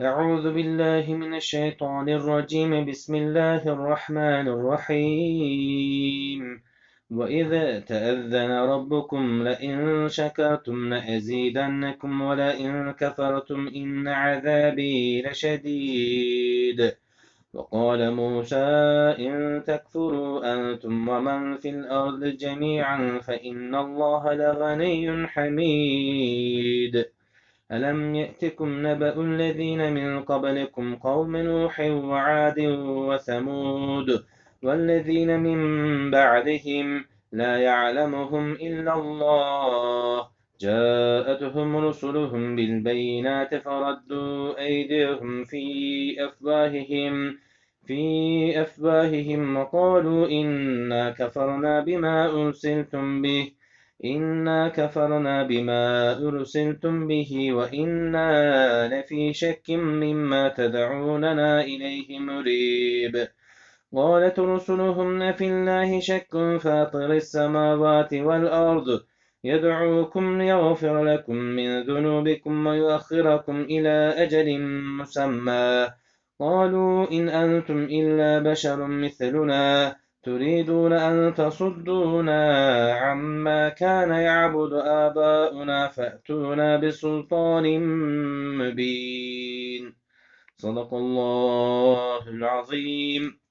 أعوذ بالله من الشيطان الرجيم. بسم الله الرحمن الرحيم. وإذا تأذن ربكم لئن شكرتم لأزيدنكم ولئن كفرتم إن عذابي لشديد. وقال موسى إن تكفروا أنتم ومن في الأرض جميعا فإن الله لغني حميد. ألم يأتكم نبأ الذين من قبلكم قوم نوح وعاد وثمود والذين من بعدهم لا يعلمهم إلا الله جاءتهم رسلهم بالبينات فردوا أيديهم في أفواههم في أفواههم وقالوا إنا كفرنا بما أرسلتم به إنا كفرنا بما أرسلتم به وإنا لفي شك مما تدعوننا إليه مريب. قالت رسلهم في الله شك فاطر السماوات والأرض يدعوكم ليغفر لكم من ذنوبكم ويؤخركم إلى أجل مسمى. قالوا إن أنتم إلا بشر مثلنا. تريدون أن تصدونا عما كان يعبد آباؤنا فأتونا بسلطان مبين. صدق الله العظيم.